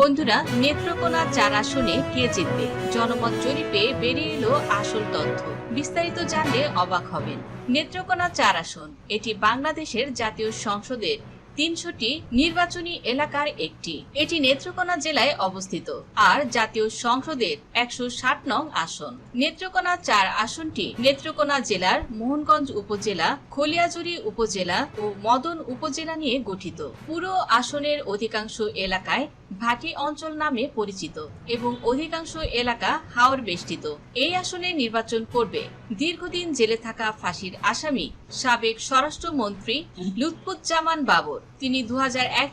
বন্ধুরা, নেত্রকোনা চার আসনে কে জিতবে? জনমত জরিপে বেরিয়ে এলো আসল তথ্য। বিস্তারিত জানলে অবাক হবেন। নেত্রকোনা চার আসন, এটি বাংলাদেশের জাতীয় সংসদের তিনশোটি নির্বাচনী এলাকার একটি। এটি নেত্রকোনা জেলায় অবস্থিত। আর জাতীয় সংসদের একশো ষাট নং আসন। নেত্রকোনা চার আসনটি নেত্রকোনা জেলার মোহনগঞ্জ উপজেলা খলিয়াজুরি উপজেলা ও মদন উপজেলা নিয়ে গঠিত। পুরো আসনের অধিকাংশ এলাকায় ভাটি অঞ্চল নামে পরিচিত এবং অধিকাংশ এলাকা হাওর বেষ্টিত। এই আসনে নির্বাচন করবে দীর্ঘদিন জেলে থাকা ফাঁসির আসামি সাবেক স্বরাষ্ট্রমন্ত্রী লুৎফুজ্জামান বাবর। তিনি দু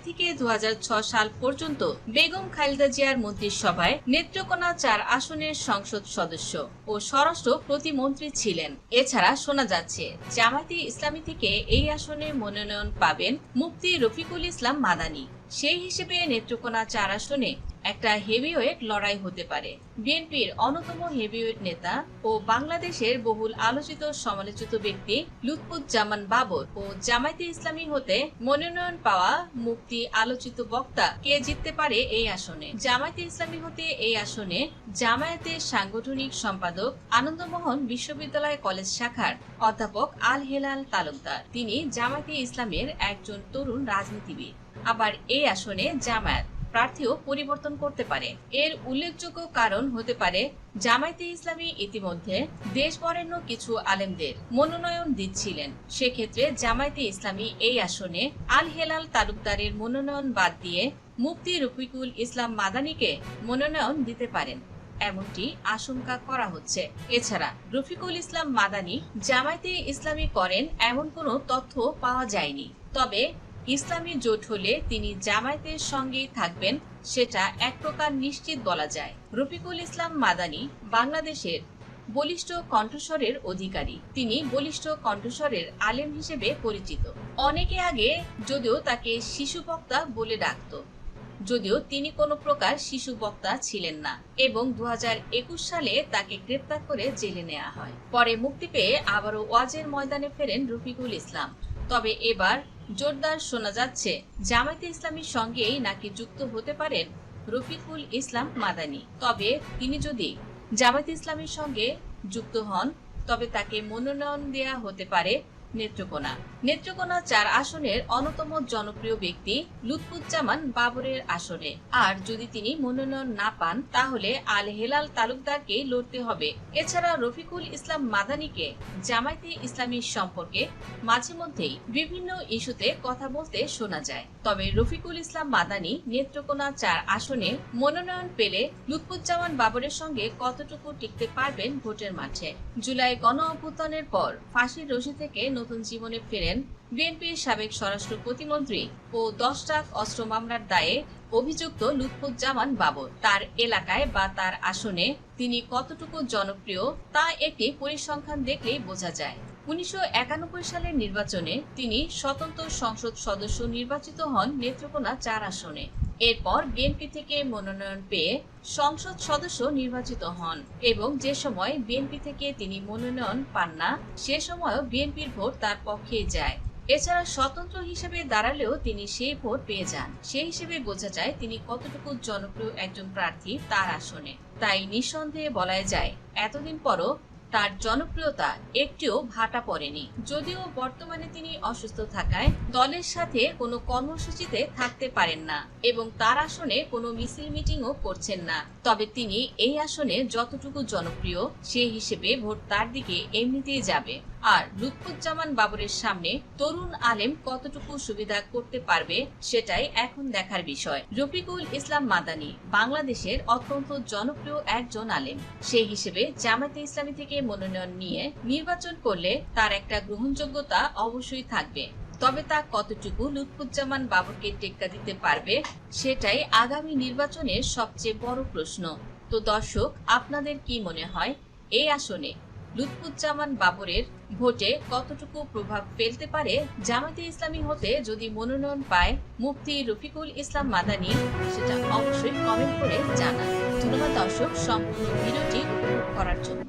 থেকে দু সাল পর্যন্ত বেগম খালেদা জিয়ার মন্ত্রিসভায় নেত্রকোনা চার আসনের সংসদ সদস্য ও স্বরাষ্ট্র প্রতিমন্ত্রী ছিলেন। এছাড়া শোনা যাচ্ছে জামাতি ইসলামী থেকে এই আসনে মনোনয়ন পাবেন মুফতি রফিকুল ইসলাম মাদানি। সেই হিসেবে নেত্রকোনা চার আসনে একটা হেভিওয়েট লড়াই হতে পারে। বিএনপির অন্যতম হেভিওয়েট নেতা ও বাংলাদেশের বহুল আলোচিত সমালোচিত ব্যক্তি লুৎফুজ্জামান বাবর ও জামায়াতে ইসলামী হতে মনোনয়ন পাওয়া মুক্তি আলোচিত বক্তা কে জিততে পারে এই আসনে? জামায়াতে ইসলামী হতে এই আসনে জামায়াতের সাংগঠনিক সম্পাদক আনন্দমোহন বিশ্ববিদ্যালয় কলেজ শাখার অধ্যাপক আল হেলাল তালুকদার। তিনি জামায়াতে ইসলামের একজন তরুণ রাজনীতিবিদ। আবার এই আসনে জামায়াত প্রার্থীও পরিবর্তন করতে পারে। এর উল্লেখযোগ্য কারণ হতে পারে, জামায়াতে ইসলামী ইতিমধ্যে দেশ বরেণ্য কিছু আলেমদের মনোনয়ন দিচ্ছিলেন। সেক্ষেত্রে জামায়াতে ইসলামী এই আসনে আল হেলাল তালুকদারের মনোনয়ন বাদ দিয়ে মুফতি রফিকুল ইসলাম মাদানিকে মনোনয়ন দিতে পারেন। এমনটি আশঙ্কা করা হচ্ছে। এছাড়া রফিকুল ইসলাম মাদানি জামায়াতে ইসলামী করেন এমন কোনো তথ্য পাওয়া যায়নি। তবে ইসলামী জোট হলে তিনি জামায়াতের সঙ্গেই থাকবেন, সেটা এক প্রকার নিশ্চিত বলা যায়। রফিকুল ইসলাম মাদানি বাংলাদেশের বলিষ্ঠ কণ্ঠস্বরের অধিকারী। তিনি বলিষ্ঠ কণ্ঠস্বরের আলেম হিসেবে পরিচিত। অনেকে আগে যদিও তাকে শিশু বক্তা বলে ডাকত, যদিও তিনি কোনো প্রকার শিশু বক্তা ছিলেন না এবং দু হাজার একুশ সালে তাকে গ্রেপ্তার করে জেলে নেওয়া হয়। পরে মুক্তি পেয়ে আবারও ওয়াজের ময়দানে ফেরেন রফিকুল ইসলাম। তবে এবার জোরদার শোনা যাচ্ছে। জামায়াতে ইসলামীর সঙ্গেই নাকি যুক্ত হতে পারেন রফিকুল ইসলাম মাদানি। তবে তিনি যদি জামায়াতে ইসলামীর সঙ্গে যুক্ত হন, তবে তাকে মনোনয়ন দেয়া হতে পারে নেত্রকোনা। নেত্রকোনা চার আসনের অন্যতম জনপ্রিয় ব্যক্তি লুৎফুজ্জামান বাবরের আসনে। আর যদি তিনি মনোনয়ন না পান, তাহলে আল হেলাল তালুকদারকে লড়তে হবে। এছাড়া রফিকুল ইসলাম মাদানিকে জামায়াতে ইসলামীর সম্পর্কে মাঝে মধ্যেই বিভিন্ন ইস্যুতে কথা বলতে শোনা যায়। তবে রফিকুল ইসলাম মাদানি নেত্রকোনা চার আসনে মনোনয়ন পেলে লুৎফুজ্জামান বাবরের সঙ্গে কতটুকু টিকতে পারবেন ভোটের মাঠে? জুলাই গণ অভ্যুত্থানের পর ফাঁসির রশি থেকে নতুন জীবনে ফেরেন বিএনপির সাবেক স্বরাষ্ট্র প্রতিমন্ত্রী ও দশ লাখ অস্ত্র মামলার দায়ে অভিযুক্ত লুৎফুজ্জামান বাবর। তার এলাকায় বা তার আসনে তিনি কতটুকু জনপ্রিয় তা একটি পরিসংখ্যান দেখলেই বোঝা যায়। উনিশশো একানব্বই সালের নির্বাচনে তিনি স্বতন্ত্র সংসদ সদস্য নির্বাচিত হন নেত্রকোনা চার আসনে। এরপর বিএনপি থেকে মনোনয়ন পেয়ে সংসদ সদস্য নির্বাচিত হন এবং যে সময় বিএনপি থেকে তিনি মনোনয়ন পান না, সে সময়ও বিএনপির ভোট তার পক্ষেই যায়। এছাড়া স্বতন্ত্র হিসেবে দাঁড়ালেও তিনি সেই ভোট পেয়ে যান। সেই হিসেবে বোঝা যায় তিনি কতটুকু জনপ্রিয় একজন প্রার্থী তার আসনে। তাই নিঃসন্দেহে বলা যায়, এতদিন পরও তার জনপ্রিয়তা একটিও ভাটা পড়েনি। যদিও বর্তমানে তিনি অসুস্থ থাকায় দলের সাথে কোনো কর্মসূচিতে থাকতে পারেন না এবং তার আসনে কোনো মিছিল মিটিংও করছেন না। তবে তিনি এই আসনে যতটুকু জনপ্রিয়, সেই হিসেবে ভোট তার দিকে এমনিতেই যাবে। আর লুৎফুজ্জামান বাবরের সামনে তরুণ আলেম কতটুকু সুবিধা করতে পারবে সেটাই এখন দেখার বিষয়। রফিকুল ইসলাম মাদানি, বাংলাদেশের অত্যন্ত জনপ্রিয় একজন আলেম। সেই হিসেবে জামায়াতে ইসলামী থেকে মনোনয়ন নিয়ে নির্বাচন করলে তার একটা গ্রহণযোগ্যতা অবশ্যই থাকবে। তবে তা কতটুকু লুৎফুজ্জামান বাবরকে টেক্কা দিতে পারবে সেটাই আগামী নির্বাচনের সবচেয়ে বড় প্রশ্ন। তো দর্শক, আপনাদের কি মনে হয়? এই আসনে লুৎফুজ্জামান বাবরের ভোটে কতটুকু প্রভাব ফেলতে পারে জামাতে ইসলামী হতে যদি মনোনয়ন পায় মুফতি রফিকুল ইসলাম মাদানি, সেটা অবশ্যই কমেন্ট করে জানান। ধন্যবাদ দর্শক, সম্পূর্ণ ভিডিওটি উপভোগ করার জন্য।